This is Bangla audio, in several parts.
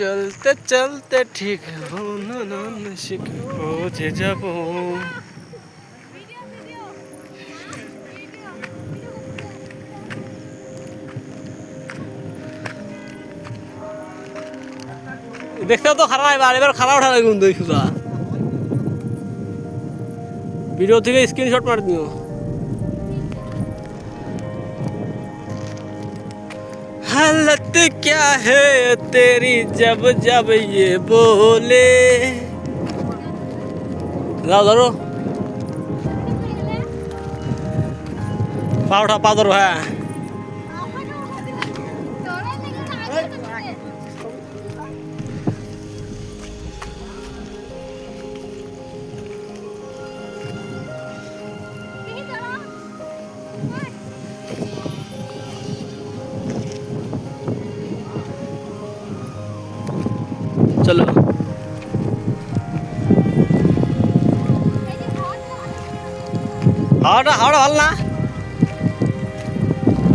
চলতে চলতে ঠিক খোঁজে যাব। দেখতে তো খারাপ এবার এবার খারাপ ওঠা লাগে কিন্তু ভিডিও থেকে স্ক্রিনশট মার দিও। हालत क्या है तेरी जब जब ये बोले? लाओ धरो पाउडर है। হাওয়াটা হাওয়াটা ভালো না?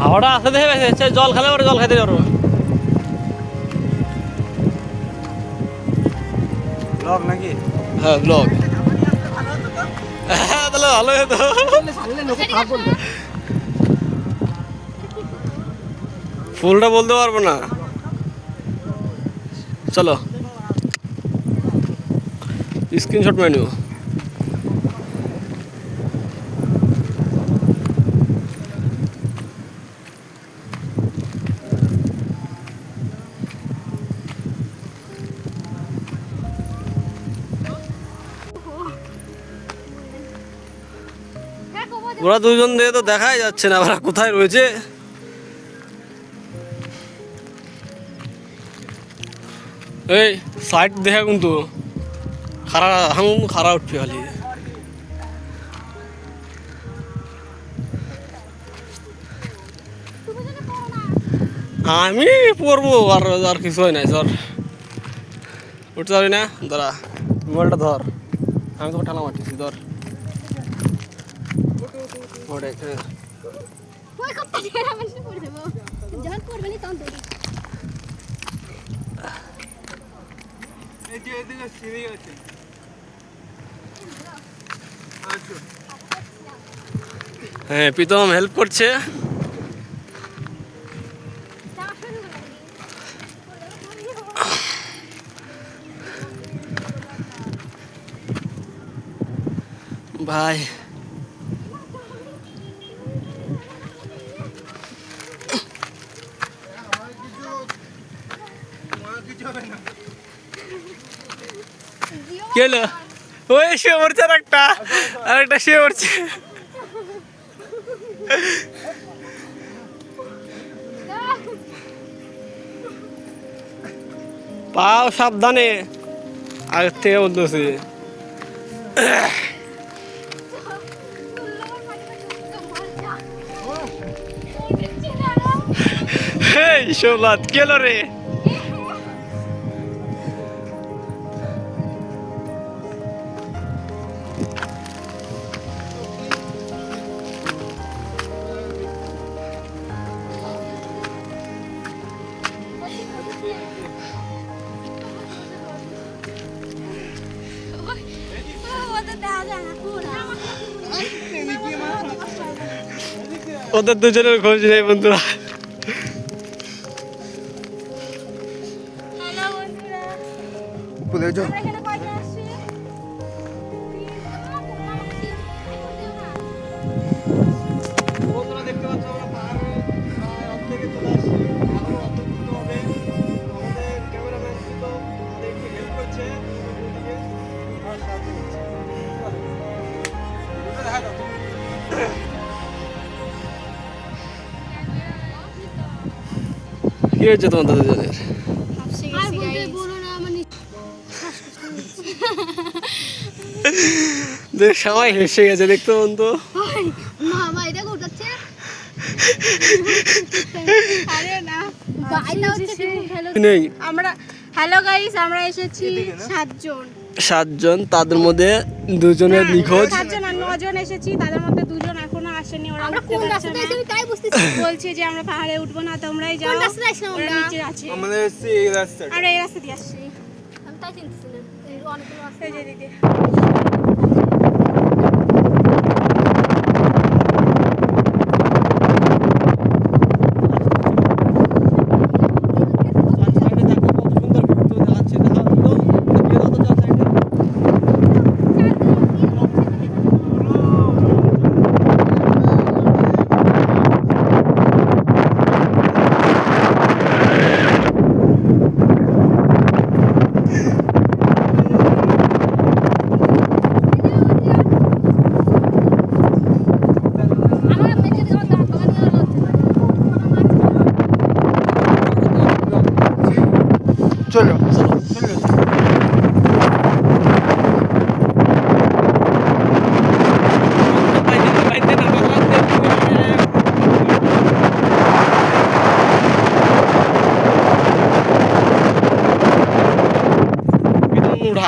হাওয়াটা আসতে দেখে সে জল খেলে পরে জল খেতে পারব। ব্লগ নাকি? হ্যাঁ ব্লগ হ্যাঁ তাহলে ভালোই হতো। ফুলটা বলতে পারব না। চলো। স্ক্রিনশট মেরে ওরা দুজন দিয়ে তো দেখাই যাচ্ছে না, ওরা কোথায় রয়েছে? এই সাইড দেখা কিন্তু খারা হাং খারা উঠবে খালি। আমি পড়ব আর আর কিছু হয় নাই স্যার উঠতে পারি না? দাঁড়া, মোবাইলটা ধর। আমি তোকে ঠালা মারতেছি, ধর। যখন তখন দৌড়ি এই যে এদিকে সিঁড়ি আছে। আচ্ছা। হ্যাঁ প্রীতম হেল্প করছে। ভাই। কে ওই মরছে আর একটা। আর একটা পাও সাবধানে। আগের থেকে বলতেছি। এই, শোলাত কেলো রে? ওদের দুজনের খোঁজ নেই বন্ধুরা কি হয়েছে মানে সবাই হেসে গেছে, দেখতে কোথাচ্ছে আরে না নেই। আমরা হ্যালো গাইস আমরা এসেছি সাতজন সাতজন তাদের মধ্যে দুজনের নিখোঁজ। সাতজন এসেছি, তাদের মধ্যে দুজন এখনও আসেনি ওরা আমরা উঠতে পারছে না। তাই বুঝতেছি। বলছে যে আমরা পাহাড়ে উঠবো না তোমরাই যাও। কোন আমরা? নিচে আছে। আমাদের হচ্ছে এই রাস্তাটা আমরা এই রাস্তা দিয়ে আসছি। আমি তাই এই অনেকগুলো রাস্তা এই যে দিদি চার সাইডে দেখো কত সুন্দর ভিউ দেখাচ্ছে দেখা তো দেখিয়ে দাও তো চার সাইডে আমার মেয়ে আমার দাঁত ভাঙা নিয়ে হচ্ছে চলো চলো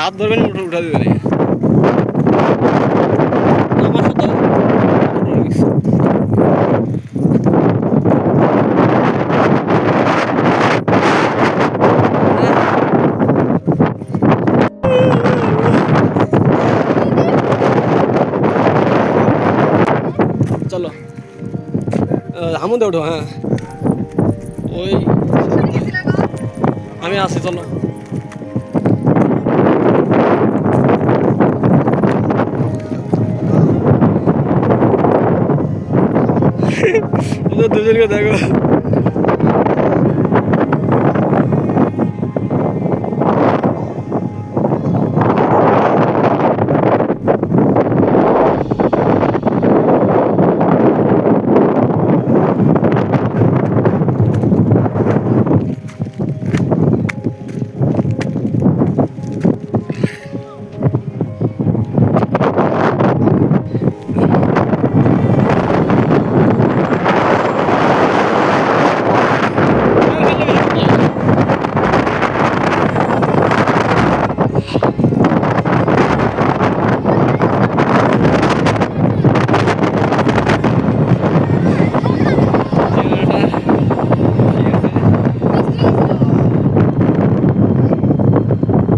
হাত ধরবেন উঠা দিবেন আমার সাথে চলো হামুদে ওঠো হ্যাঁ। ওই আমি আসি চলো। দুজনকে দেখো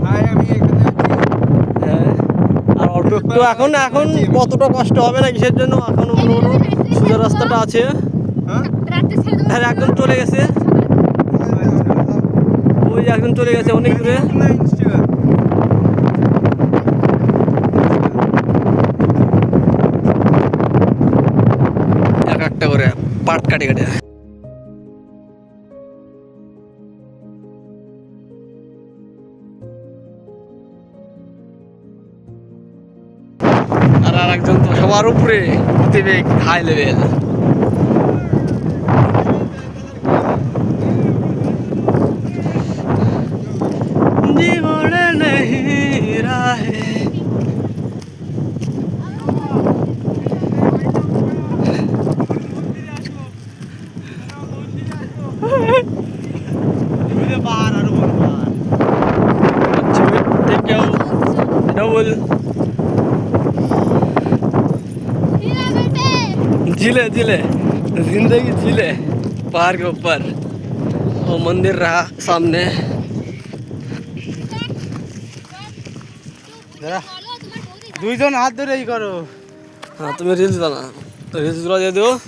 হাই আমি এখানে আছি হ্যাঁ। আর অল্প একটু এখন এখন কতটা কষ্ট হবে না কিসের জন্য? এখন সোজা রাস্তাটা আছে। হ্যাঁ? আর একজন চলে গেছে। ওই একজন চলে গেছে অনেক দূরে। এক একটা করে পাট কাটে কাটে। সবার উপরে গতিবেগ হাই লেভেল জীবনে ज़िले ज़िले ज़िंदगी ज़िले पहाड़ के ऊपर। और मंदिर रहा सामने। दुई जन हाथ धरे ही करो। हाँ तुम्हें रिल्स बना। तो रील्स दूरा दे दो।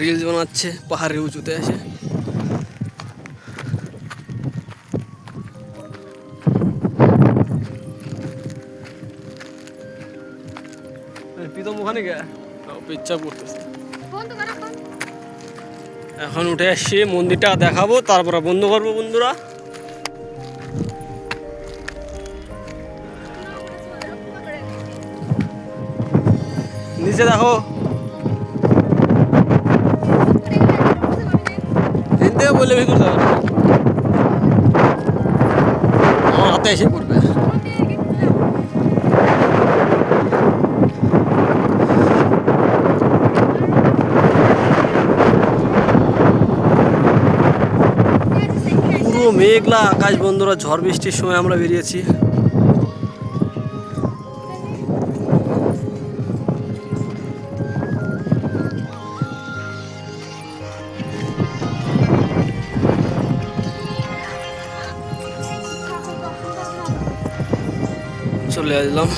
রিলস বানাচ্ছে পাহাড়ের উঁচুতে এসে। প্রীতম ওখানে গে করতেছে। এখন উঠে এসছি মন্দিরটা দেখাবো তারপরে বন্ধ করব বন্ধুরা। নিচে দেখো। হইলে ভেঙে যাবে আমার হাতে এসে পড়বে। মেঘলা আকাশ বন্ধুরা, ঝড় বৃষ্টির সময় আমরা বেরিয়েছি। চলে আসলাম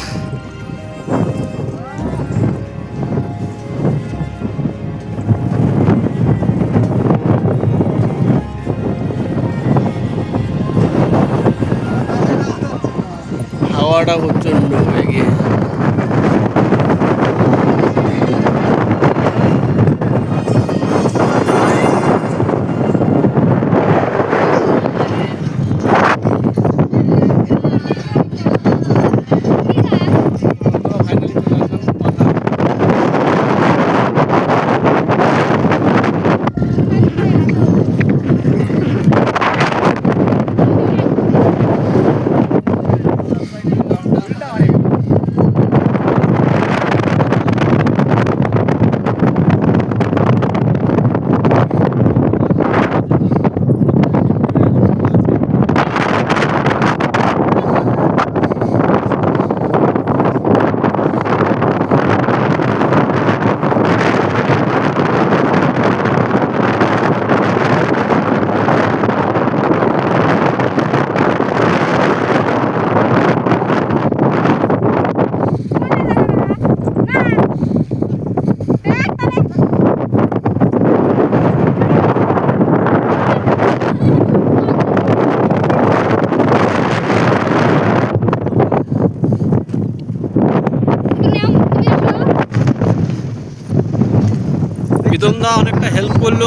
প্রীতমদা অনেকটা হেল্প করল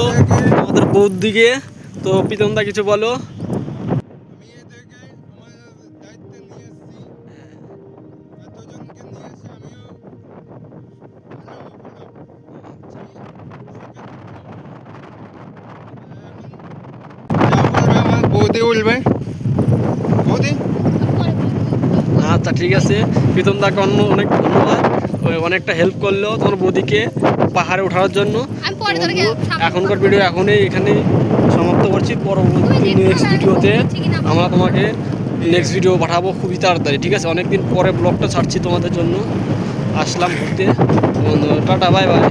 আমাদের বৌদ্ধ দিকে। তো প্রীতমদা কিছু বলো। বৌদি বৌদি আচ্ছা ঠিক আছে। প্রীতমদাকে অন্য অনেক ধন্যবাদ। অনেকটা হেল্প করল তোমার বৌদিকে পাহাড়ে ওঠার জন্য। এখনকার ভিডিও এখনই এখানে সমাপ্ত করছি। পরবর্তী নেক্সট ভিডিওতে আমরা তোমাকে নেক্সট ভিডিও পাঠাবো খুবই তাড়াতাড়ি ঠিক আছে? অনেকদিন পরে ব্লগটা ছাড়ছি তোমাদের জন্য। আসলাম ঘুরতে। বন্ধু, টাটা বাই বাই